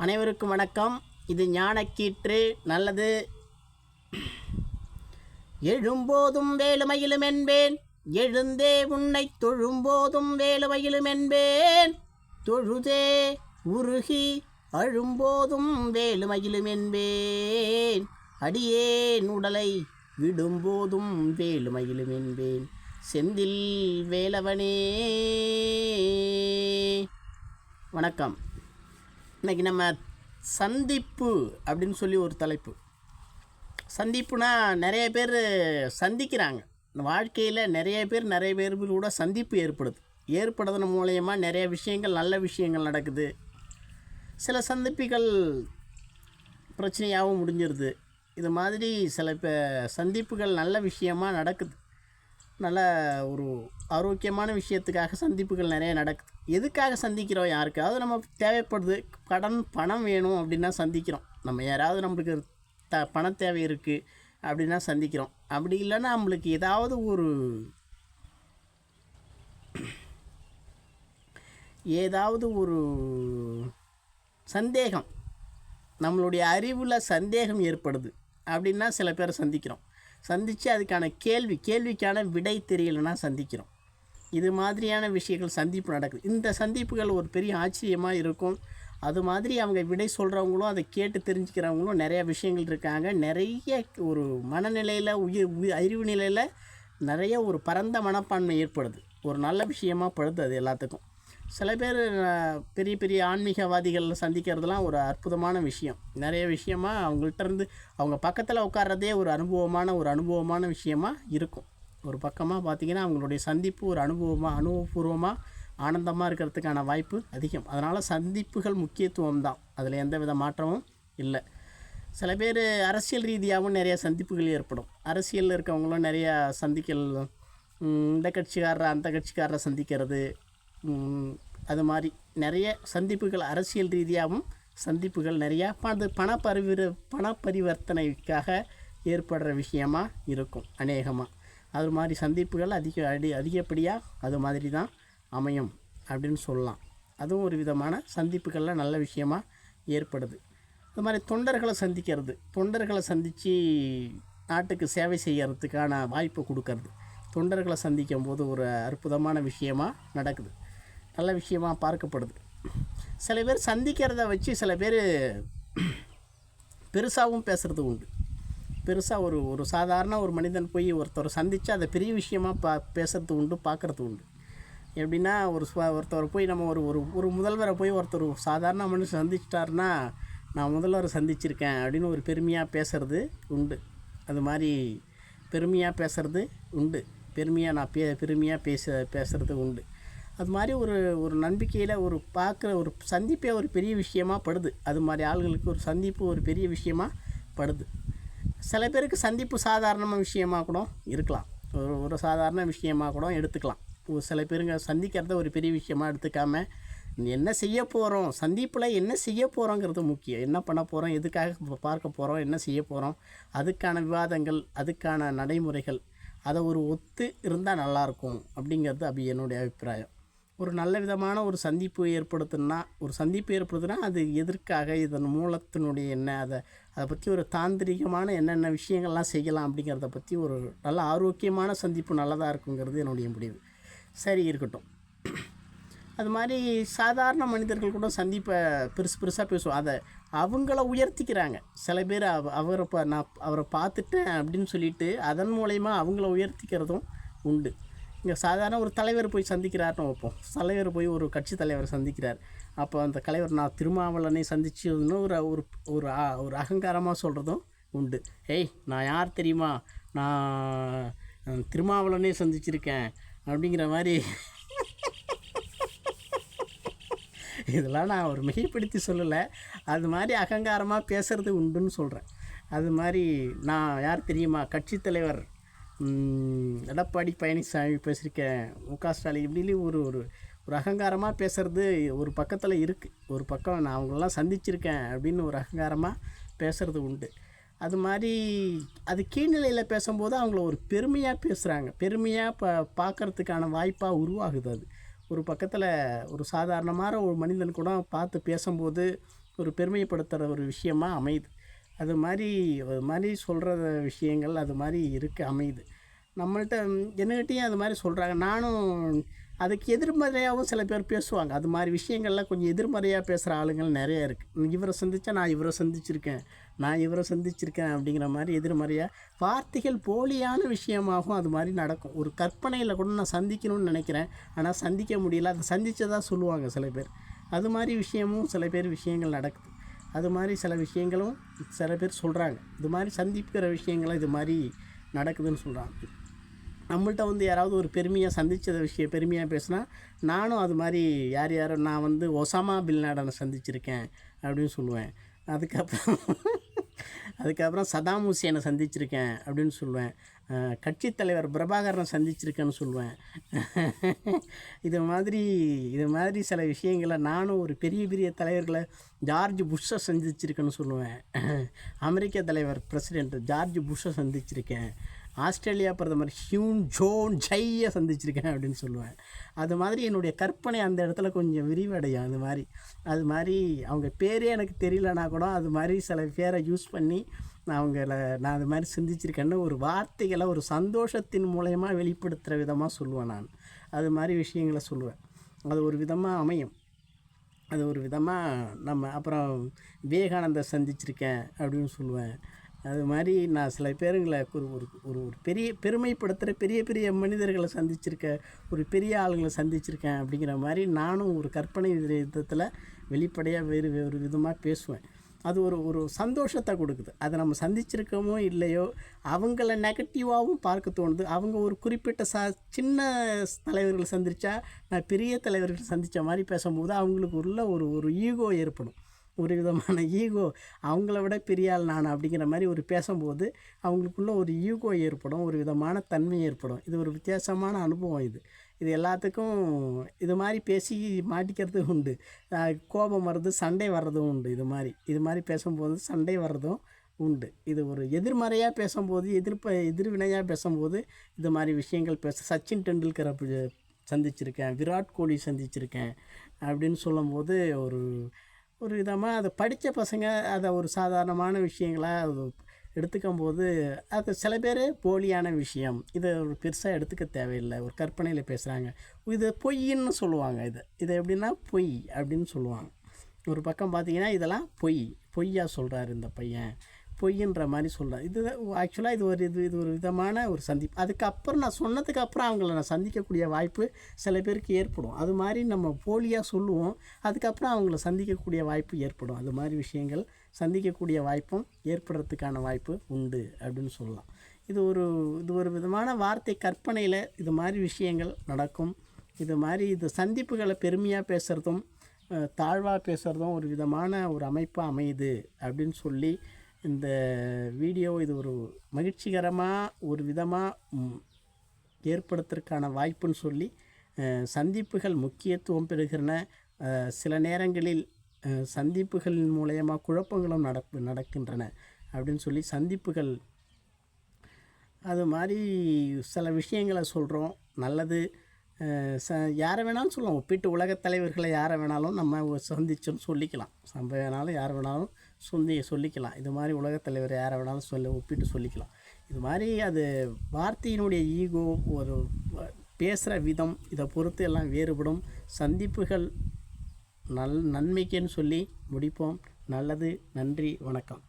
அனைவருக்கும் வணக்கம். இது ஞானக்கீற்று நல்லது. எழும்போதும் வேலுமையிலும் என்பேன். எழுந்தே உன்னை தொழும்போதும் வேலுமையிலும் என்பேன். தொழுதே உருகி அழும்போதும் வேலுமையிலும் என்பேன். அடியேன் உடலை விடும்போதும் வேலுமையிலும் என்பேன். செந்தில் வேலவனே. வணக்கம். இன்னைக்கு நம்ம சந்திப்பு அப்படின்னு சொல்லி ஒரு தலைப்பு. சந்திப்புனா நிறைய பேர் சந்திக்கிறாங்க. வாழ்க்கையில் நிறைய பேர் நிறைய பேர் கூட சந்திப்பு ஏற்படுது. ஏற்படுதன் மூலயமா நிறைய விஷயங்கள் நல்ல விஷயங்கள் நடக்குது. சில சந்திப்புகள் பிரச்சனையாகவும் முடிஞ்சிருது. இது மாதிரி சில இப்போ சந்திப்புகள் நல்ல விஷயமா நடக்குது. நல்ல ஒரு ஆரோக்கியமான விஷயத்துக்காக சந்திப்புகள் நிறைய நடக்குது எதுக்காக சந்திக்கிறோம் யாருக்காவது நம்ம தேவைப்படுது. கடன் பணம் வேணும் அப்படின்னா சந்திக்கிறோம். நம்ம யாராவது நம்மளுக்கு த பண தேவை இருக்குது அப்படின்னா சந்திக்கிறோம். அப்படி இல்லைன்னா நம்மளுக்கு ஏதாவது ஒரு ஏதாவது ஒரு சந்தேகம் நம்மளுடைய அறிவில் சந்தேகம் ஏற்படுது அப்படின்னா சில பேரை சந்திக்கிறோம். சந்தித்து அதுக்கான கேள்வி கேள்விக்கான விடை தெரியலைன்னா சந்திக்கிறோம். இது மாதிரியான விஷயங்கள் சந்திப்பு நடக்குது. இந்த சந்திப்புகள் ஒரு பெரிய ஆச்சரியமாக இருக்கும். அது மாதிரி அவங்க விடை சொல்கிறவங்களும் அதை கேட்டு தெரிஞ்சுக்கிறவங்களும் நிறையா விஷயங்கள் இருக்காங்க. நிறைய ஒரு மனநிலையில் உயிர் உயிர் அறிவு நிலையில் நிறைய ஒரு பரந்த மனப்பான்மை ஏற்படுது. ஒரு நல்ல விஷயமா படுது அது எல்லாத்துக்கும். சில பேர் பெரிய பெரிய ஆன்மீகவாதிகள் சந்திக்கிறதுலாம் ஒரு அற்புதமான விஷயம். நிறைய விஷயமா அவங்கள்ட்ட இருந்து அவங்க பக்கத்தில் உட்கார்றதே ஒரு அனுபவமான ஒரு அனுபவமான விஷயமா இருக்கும். ஒரு பக்கமாக பார்த்தீங்கன்னா அவங்களுடைய சந்திப்பு ஒரு அனுபவமாக அனுபவபூர்வமாக ஆனந்தமாக இருக்கிறதுக்கான வாய்ப்பு அதிகம். அதனால் சந்திப்புகள் முக்கியத்துவம் தான். அதில் எந்த வித மாற்றமும் இல்லை. சில பேர் அரசியல் ரீதியாகவும் நிறைய சந்திப்புகள் ஏற்படும். அரசியலில் இருக்கவங்களும் நிறையா சந்திக்கல் இந்த கட்சிக்காரரை அந்த கட்சிக்காரரை சந்திக்கிறது அது மாதிரி நிறைய சந்திப்புகள் அரசியல் ரீதியாகவும் சந்திப்புகள் நிறையா பண பண பரிவிர பண பரிவர்த்தனைக்காக ஏற்படுற விஷயமா இருக்கும் அநேகமாக அது மாதிரி சந்திப்புகள் அதிக அடி அதிகப்படியாக அது மாதிரி தான் அமையும் அப்படின்னு சொல்லலாம். அதுவும் ஒரு விதமான சந்திப்புகளில் நல்ல விஷயமா ஏற்படுது. அது மாதிரி தொண்டர்களை சந்திக்கிறது. தொண்டர்களை சந்தித்து நாட்டுக்கு சேவை செய்கிறதுக்கான வாய்ப்பு கொடுக்கறது. தொண்டர்களை சந்திக்கும் போது ஒரு அற்புதமான விஷயமா நடக்குது. நல்ல விஷயமா பார்க்கப்படுது. சில பேர் சந்திக்கிறத வச்சு சில பேர் பெருசாகவும் பேசுகிறது உண்டு. பெருசாக ஒரு ஒரு சாதாரண ஒரு மனிதன் போய் ஒருத்தரை சந்தித்து அதை பெரிய விஷயமாக பா பேசுறது உண்டு பார்க்குறது உண்டு. எப்படின்னா ஒரு ஒருத்தர் போய் நம்ம ஒரு ஒரு ஒரு முதல்வரை போய் ஒருத்தர் சாதாரண மனுஷன் சந்திச்சிட்டாருன்னா நான் முதல்வரை சந்திச்சிருக்கேன் அப்படின்னு ஒரு பெருமையாக பேசுறது உண்டு. அது மாதிரி பெருமையாக பேசுறது உண்டு. பெருமையாக நான் பே பெருமையாக பேச பேசுகிறது உண்டு. அது மாதிரி ஒரு ஒரு நம்பிக்கையில் ஒரு பார்க்குற ஒரு சந்திப்பே ஒரு பெரிய விஷயமா படுது. அது மாதிரி ஆள்களுக்கு ஒரு சந்திப்பு ஒரு பெரிய விஷயமா படுது. சில பேருக்கு சந்திப்பு சாதாரணமாக விஷயமா கூட இருக்கலாம். ஒரு ஒரு சாதாரண விஷயமா கூட எடுத்துக்கலாம். ஒரு சில பேருங்க சந்திக்கிறத ஒரு பெரிய விஷயமா எடுத்துக்காமல் என்ன செய்ய போகிறோம் சந்திப்பில் என்ன செய்ய போகிறோங்கிறது முக்கியம். என்ன பண்ண போகிறோம் எதுக்காக பார்க்க போகிறோம் என்ன செய்ய போகிறோம் அதுக்கான விவாதங்கள் அதுக்கான நடைமுறைகள் அதை ஒரு ஒத்து இருந்தால் நல்லாயிருக்கும் அப்படிங்கிறது அப்படி என்னுடைய அபிப்பிராயம். ஒரு நல்ல விதமான ஒரு சந்திப்பு ஏற்படுத்துனா ஒரு சந்திப்பு ஏற்படுத்துனா அது எதற்காக இதன் மூலத்தினுடைய என்ன அதை அதை பற்றி ஒரு தாந்திரிகமான என்னென்ன விஷயங்கள்லாம் செய்யலாம் அப்படிங்கிறத பற்றி ஒரு நல்ல ஆரோக்கியமான சந்திப்பு நல்லதாக இருக்குங்கிறது என்னுடைய முடிவு. சரி இருக்கட்டும். அது மாதிரி சாதாரண மனிதர்கள் கூட சந்திப்பை பெருசு பெருசாக பேசுவோம் அதை அவங்கள உயர்த்திக்கிறாங்க. சில பேர் அவ அவரை நான் அவரை பார்த்துட்டேன் அப்படின்னு சொல்லிட்டு அதன் மூலயமா அவங்கள உயர்த்திக்கிறதும் உண்டு. இங்கே சாதாரண ஒரு தலைவர் போய் சந்திக்கிறார்னு வைப்போம். தலைவர் போய் ஒரு கட்சி தலைவர் சந்திக்கிறார். அப்போ அந்த தலைவர் நான் திருமாவளனை சந்திச்சதுன்னு ஒரு ஒரு ஒரு ஒரு அகங்காரமாக சொல்கிறதும் உண்டு. ஏய் நான் யார் தெரியுமா? நான் திருமாவளனே சந்திச்சிருக்கேன். அப்படிங்கிற மாதிரி. இதெல்லாம் நான் ஒரு மிகைப்படுத்தி சொல்லலை. அது மாதிரி அகங்காரமாக பேசுகிறது உண்டுன்னு சொல்கிறேன் அது மாதிரி நான் யார் தெரியுமா? கட்சித் தலைவர் எடப்பாடி பழனிசாமி பேசியிருக்கேன். முக ஸ்டாலின் இப்படின்னு ஒரு ஒரு ஒரு அகங்காரமாக பேசுகிறது ஒரு பக்கத்தில் இருக்குது ஒரு பக்கம் நான் அவங்களெல்லாம் சந்திச்சிருக்கேன் அப்படின்னு ஒரு அகங்காரமாக பேசுகிறது உண்டு. அது மாதிரி அது கீழ்நிலையில் பேசும்போது அவங்கள ஒரு பெருமையாக பேசுகிறாங்க பெருமையாக ப பார்க்கறதுக்கான வாய்ப்பாக உருவாகுது அது. ஒரு பக்கத்தில் ஒரு சாதாரணமான ஒரு மனிதன் கூட பார்த்து பேசும்போது ஒரு பெருமைப்படுத்துகிற ஒரு விஷயமாக அமையுது. அது மாதிரி அது மாதிரி சொல்கிற விஷயங்கள் அது மாதிரி இருக்குது அமையுது. நம்மள்ட்ட என்னகிட்டையும் அது மாதிரி சொல்கிறாங்க நானும் அதுக்கு எதிர்மறையாகவும் சில பேர் பேசுவாங்க. அது மாதிரி விஷயங்கள்லாம் கொஞ்சம் எதிர்மறையாக பேசுகிற ஆளுங்கள் நிறையா இருக்குது இவரை சந்தித்தா நான் இவரை சந்திச்சிருக்கேன் நான் இவரை சந்திச்சிருக்கேன் அப்படிங்கிற மாதிரி எதிர்மறையாக வார்த்தைகள் போலியான விஷயமாகவும் அது மாதிரி நடக்கும். ஒரு கற்பனையில் கூட நான் சந்திக்கணும்னு நினைக்கிறேன். ஆனால் சந்திக்க முடியல. அதை சந்தித்ததாக சொல்லுவாங்க சில பேர். அது மாதிரி விஷயமும் சில பேர் விஷயங்கள் நடக்குது. அது மாதிரி சில விஷயங்களும் சில பேர் சொல்கிறாங்க இது மாதிரி சந்திக்கிற விஷயங்களும் இது மாதிரி நடக்குதுன்னு சொல்கிறாங்க நம்மள்கிட்ட வந்து யாராவது ஒரு பெருமையாக சந்தித்த விஷயம் பெருமையாக பேசுனா நானும் அது மாதிரி யார் யாரும் நான் வந்து ஒசாமா பில்லாடனை சந்திச்சிருக்கேன் அப்படின்னு சொல்லுவேன். அதுக்கப்புறம் அதுக்கப்புறம் சதாம் ஹுசேனை சந்திச்சிருக்கேன் அப்படின்னு சொல்லுவேன் கட்சி கட்சித் தலைவர் பிரபாகரனை சந்திச்சிருக்கேன்னு சொல்லுவேன் இது மாதிரி இது மாதிரி சில விஷயங்களை நானும் ஒரு பெரிய பெரிய தலைவர்களை ஜார்ஜ் புஷ்ஷை சந்திச்சிருக்கேன்னு சொல்லுவேன் அமெரிக்க தலைவர் பிரசிடெண்ட் ஜார்ஜ் புஷ்ஷை சந்திச்சிருக்கேன். ஆஸ்திரேலியா பிரதமர் ஹியூன் ஜோன் ஜையை சந்திச்சிருக்கேன் அப்படின்னு சொல்லுவேன். அது மாதிரி என்னுடைய கற்பனை அந்த இடத்துல கொஞ்சம் விரிவடையும். அது மாதிரி அது மாதிரி அவங்க பேரே எனக்கு தெரியலனா கூட அது மாதிரி சில பேரை யூஸ் பண்ணி நான் அவங்கள நான் அது மாதிரி சிந்திச்சிருக்கேன்னு ஒரு வார்த்தைகளை ஒரு சந்தோஷத்தின் மூலயமா வெளிப்படுத்துகிற விதமாக சொல்லுவேன் நான். அது மாதிரி விஷயங்களை சொல்லுவேன். அது ஒரு விதமாக அமையும். அது ஒரு விதமாக நம்ம அப்புறம் விவேகானந்தர் சந்திச்சிருக்கேன் அப்படின்னு சொல்லுவேன். அது மாதிரி நான் சில பேருங்களை ஒரு ஒரு ஒரு ஒரு பெரிய பெருமைப்படுத்துகிற பெரிய பெரிய மனிதர்களை சந்திச்சிருக்கேன் ஒரு பெரிய ஆளுங்களை சந்திச்சிருக்கேன் அப்படிங்கிற மாதிரி நானும் ஒரு கற்பனை விதத்தில் வெளிப்படையாக வேறு வேறு விதமாக பேசுவேன். அது ஒரு ஒரு சந்தோஷத்தை கொடுக்குது. அதை நம்ம சந்திச்சிருக்கோமோ இல்லையோ அவங்கள நெகட்டிவாகவும் பார்க்க தோணுது. அவங்க ஒரு குறிப்பிட்ட ச சின்ன தலைவர்களை சந்திச்சா நான் பெரிய தலைவர்கள் சந்தித்த மாதிரி பேசும்போது அவங்களுக்கு உள்ள ஒரு ஒரு ஈகோ ஏற்படும். ஒரு விதமான ஈகோ அவங்கள விட பெரியாள் நான் அப்படிங்கிற மாதிரி ஒரு பேசும்போது அவங்களுக்குள்ள ஒரு ஈகோ ஏற்படும் ஒரு விதமான தன்மை ஏற்படும். இது ஒரு வித்தியாசமான அனுபவம் இது. இது எல்லாத்துக்கும் இது மாதிரி பேசி மாட்டிக்கிறது உண்டு. கோபம் வர்றது சண்டை வர்றதும் உண்டு. இது மாதிரி இது மாதிரி பேசும்போது சண்டை வர்றதும் உண்டு. இது ஒரு எதிர்மறையாக பேசும்போது எதிர்ப்ப எதிர்வினையாக பேசும்போது இது மாதிரி விஷயங்கள் பேச சச்சின் டெண்டுல்கரை சந்திச்சிருக்கேன் விராட் கோலி சந்திச்சிருக்கேன் அப்படின்னு சொல்லும்போது ஒரு ஒரு விதமாக அதை படித்த பசங்க அதை ஒரு சாதாரணமான விஷயங்களாக அது எடுத்துக்கும் போது அது சில பேர் போலியான விஷயம். இதை ஒரு பெருசாக எடுத்துக்க தேவையில்லை. ஒரு கற்பனையில் பேசுகிறாங்க இது பொய்ன்னு சொல்லுவாங்க இது. இது எப்படின்னா பொய் அப்படின்னு சொல்லுவாங்க. ஒரு பக்கம் பார்த்தீங்கன்னா இதெல்லாம் பொய். பொய்யா சொல்கிறாரு இந்த பையன். பொய்ன்ற மாதிரி சொல்கிறார் இது ஆக்சுவலாக இது ஒரு இது இது ஒரு விதமான ஒரு சந்திப்பு. அதுக்கப்புறம் நான் சொன்னதுக்கு அப்புறம் அவங்கள நான் சந்திக்கக்கூடிய வாய்ப்பு சில பேருக்கு ஏற்படும். அது மாதிரி நம்ம போலியாக சொல்லுவோம். அதுக்கப்புறம் அவங்கள சந்திக்கக்கூடிய வாய்ப்பு ஏற்படும். அது மாதிரி விஷயங்கள் சந்திக்கக்கூடிய வாய்ப்பும் ஏற்படுறதுக்கான வாய்ப்பு உண்டு அப்படின்னு சொல்லலாம். இது ஒரு இது ஒரு விதமான வார்த்தை கற்பனையில் இது மாதிரி விஷயங்கள் நடக்கும். இது மாதிரி இது சந்திப்புகளை பெருமையாக பேசுகிறதும் தாழ்வாக பேசுகிறதும் ஒரு விதமான ஒரு அமைப்பாக அமையுது அப்படின்னு சொல்லி இந்த வீடியோ இது ஒரு மகிழ்ச்சிகரமாக ஒரு விதமாக ஏற்படுத்துறதுக்கான வாய்ப்புன்னு சொல்லி சந்திப்புகள் முக்கியத்துவம் பெறுகின்றன. சில நேரங்களில் சந்திப்புகளின் மூலயமா குழப்பங்களும் நடப்பு நடக்கின்றன அப்படின்னு சொல்லி சந்திப்புகள். அது மாதிரி சில விஷயங்களை சொல்கிறோம் நல்லது. ச யாரை வேணாலும் சொல்லலாம். ஒப்பிட்டு உலகத் தலைவர்களை யாரை வேணாலும் நம்ம சந்திச்சோன்னு சொல்லிக்கலாம். சம்ப வேணாலும் யாரை வேணாலும் சொல்லி சொல்லிக்கலாம். இது மாதிரி உலகத் தலைவர் யாரை வேணாலும் சொல்ல ஒப்பிட்டு சொல்லிக்கலாம். இது மாதிரி அது வார்த்தையினுடைய ஈகோ ஒரு பேசுகிற விதம் இதை பொறுத்து எல்லாம் வேறுபடும். சந்திப்புகள் நல் நன்மைக்குன்னு சொல்லி முடிப்போம். நல்லது நன்றி வணக்கம்.